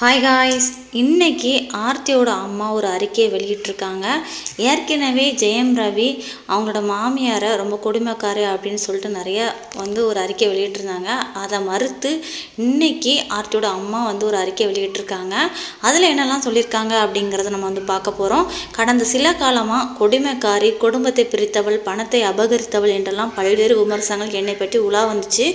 Hi guys இன்னைக்கு ஆர்த்தியோட அம்மா ஒரு அறிக்கையை வெளியிட்டிருக்காங்க. ஏற்கனவே ஜெயம் ரவி அவங்களோட மாமியாரை ரொம்ப கொடுமைக்காரு அப்படின்னு சொல்லிட்டு நிறைய வந்து ஒரு அறிக்கை வெளியிட்டிருந்தாங்க. அதை மறுத்து இன்னைக்கு ஆர்த்தியோட அம்மா வந்து ஒரு அறிக்கை வெளியிட்டிருக்காங்க. அதில் என்னெல்லாம் சொல்லியிருக்காங்க அப்படிங்கிறத நம்ம வந்து பார்க்க போகிறோம் கடந்த சில காலமாக கொடுமைக்காரி குடும்பத்தை பிரித்தவள் பணத்தை அபகரித்தவள் என்றெல்லாம் பல்வேறு விமர்சனங்கள் என்னை பற்றி உலா வந்துச்சு.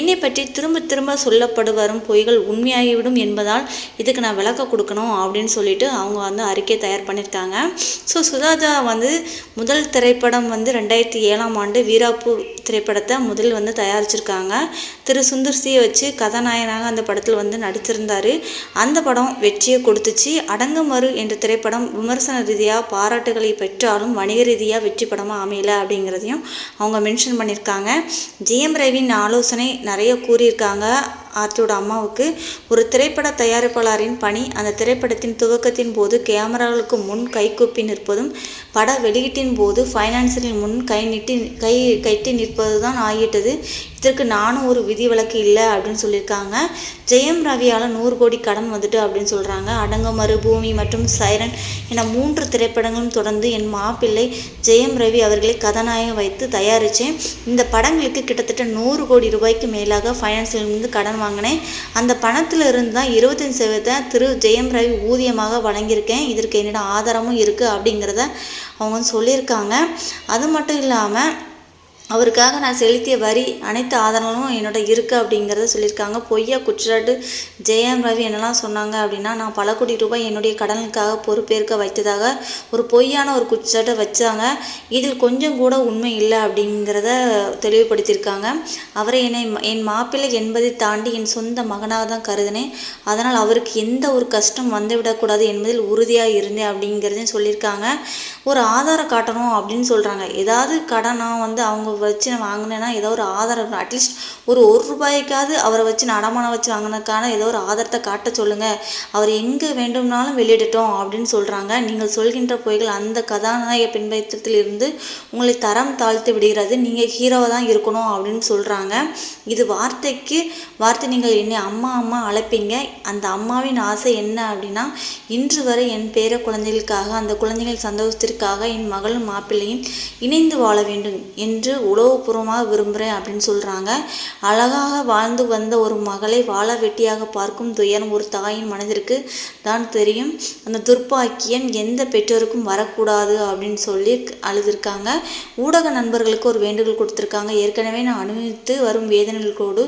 என்னை பற்றி திரும்ப திரும்ப சொல்லப்படு வரும் பொய்கள் உண்மையாகிவிடும் என்பதால் இதுக்கு நான் விளக்க கொடுக்கணும் அப்படின்னு சொல்லிட்டு அவங்க வந்து அறிக்கை தயார் பண்ணியிருக்காங்க. ஸோ சுஜாதா வந்து முதல் திரைப்படம் வந்து ரெண்டாயிரத்தி ஏழாம் ஆண்டு வீராப்பு திரைப்படத்தை முதல் வந்து தயாரிச்சிருக்காங்க. திரு சுந்தர்சியை வச்சு கதாநாயகனாக அந்த படத்தில் வந்து நடிச்சிருந்தார். அந்த படம் வெற்றியை கொடுத்துச்சு. அடங்குமறு என்ற திரைப்படம் விமர்சன ரீதியாக பாராட்டுகளை பெற்றாலும் வணிக ரீதியாக வெற்றி படமாக அமையலை அப்படிங்கிறதையும் அவங்க மென்ஷன் பண்ணியிருக்காங்க. ஜிஎம் ரவியின் ஆலோசனை நிறைய கூறியிருக்காங்க. ஆர்த்தியோட அம்மாவுக்கு ஒரு திரைப்பட தயாரிப்பாளரின் பணி அந்த திரைப்படத்தின் துவக்கத்தின் போது கேமராவுக்கு முன் கைகூப்பி நிற்பதும் பட வெளியீட்டின் போது ஃபைனான்சரின் முன் கை நிட்டி கை கைட்டி நிற்பது தான் ஆகிட்டது இதற்கு நானும் ஒரு விதி வழக்கு இல்லை அப்படின்னு சொல்லியிருக்காங்க. ஜெயம் ரவியால் நூறு கோடி கடன் வந்துட்டு அப்படின்னு சொல்கிறாங்க அடங்கமறு பூமி மற்றும் சைரன் என மூன்று திரைப்படங்களும் தொடர்ந்து என் மாப்பிள்ளை ஜெயம் ரவி அவர்களை கதாநாயகம் வைத்து தயாரித்தேன். இந்த படங்களுக்கு கிட்டத்தட்ட நூறு கோடி ரூபாய்க்கு மேலாக ஃபைனான்ஸிலிருந்து கடன் வாங்கினேன். அந்த பணத்தில் இருந்து தான் இருபத்தஞ்சு சதவீதத்தை திரு ஜெயம் ரவி ஊதியமாக வழங்கியிருக்கேன். இதற்கு என்னிடம் ஆதாரமும் இருக்குது அப்படிங்கிறத அவங்க சொல்லியிருக்காங்க. அது மட்டும் இல்லாமல் அவருக்காக நான் செலுத்திய வரி அனைத்து ஆதாரங்களும் என்னோட இருக்குது அப்படிங்கிறத சொல்லியிருக்காங்க. பொய்யா குற்றச்சாட்டு ஜெயம் ரவி என்னெல்லாம் சொன்னாங்க அப்படின்னா நான் பல கோடி ரூபாய் என்னுடைய கடனுக்காக பொறுப்பேற்க வைத்ததாக ஒரு பொய்யான ஒரு குற்றச்சாட்டை வச்சாங்க. இதில் கொஞ்சம் கூட உண்மை இல்லை அப்படிங்கிறத தெளிவுபடுத்தியிருக்காங்க. அவரை என்னை என் மாப்பிள்ளை என்பதை தாண்டி என் சொந்த மகனாக தான் கருதினேன். அதனால் அவருக்கு எந்த ஒரு கஷ்டம் வந்துவிடக்கூடாது என்பதில் உறுதியாக இருந்தேன் அப்படிங்கிறதையும் சொல்லியிருக்காங்க. ஒரு ஆதாரம் காட்டணும் அப்படின்னு சொல்கிறாங்க ஏதாவது கடனாக வந்து அவங்க வச்சு நான் வாங்கினேன்னா ஏதோ ஒரு ஆதாரம் அட்லீஸ்ட் ஒரு ஒரு ரூபாய்க்காவது அவரை வச்சு நான் அடமானம் வச்சு வாங்கினதுக்கான ஏதோ ஒரு ஆதாரத்தை காட்ட சொல்லுங்கள் அவர் எங்கே வேண்டும்னாலும் வெளியிடட்டும் அப்படின்னு சொல்கிறாங்க நீங்கள் சொல்கின்ற பொய்கள் அந்த கதாநாயக பின்பற்றத்திலிருந்து உங்களை தரம் தாழ்த்து விடுகிறது. நீங்கள் ஹீரோவாக தான் இருக்கணும் அப்படின்னு சொல்கிறாங்க இது வார்த்தைக்கு வார்த்தை நீங்கள் என்னை அம்மா அம்மா அழைப்பீங்க. அந்த அம்மாவின் ஆசை என்ன அப்படின்னா இன்று வரை என் பேர குழந்தைகளுக்காக அந்த குழந்தைகள் சந்தோஷத்திற்காக என் மகளும் மாப்பிள்ளையும் இணைந்து வாழ வேண்டும் என்று உளவுபூர்வமாக விரும்புகிறேன் அப்படின்னு சொல்கிறாங்க அழகாக வாழ்ந்து வந்த ஒரு மகளை வாழ வெட்டியாக பார்க்கும் துயரம் ஒரு தாயின் மனதிற்கு தான் தெரியும். அந்த துர்ப்பாக்கியம் எந்த பெற்றோருக்கும் வரக்கூடாது அப்படின்னு சொல்லி அழுதுருக்காங்க. ஊடக நண்பர்களுக்கு ஒரு வேண்டுகோள் கொடுத்துருக்காங்க. ஏற்கனவே நான் அனுபவித்து வரும் வேதனைகளோடு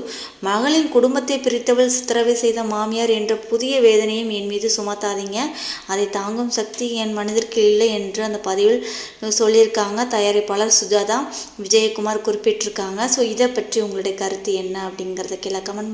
மகளின் குடும்பத்தை பிரித்தவள் சித்திரவை செய்த மாமியார் என்ற புதிய வேதனையும் என் மீது சுமத்தாதீங்க. அதை தாங்கும் சக்தி என் மனதிற்கு இல்லை என்று அந்த பதிவில் சொல்லியிருக்காங்க. தயாரிப்பாளர் சுஜாதா விஜயகுமார் குறிப்பிட்டிருக்காங்க. ஸோ இதை பற்றி உங்களுடைய கருத்து என்ன அப்படிங்கிறத கீழே கமெண்ட்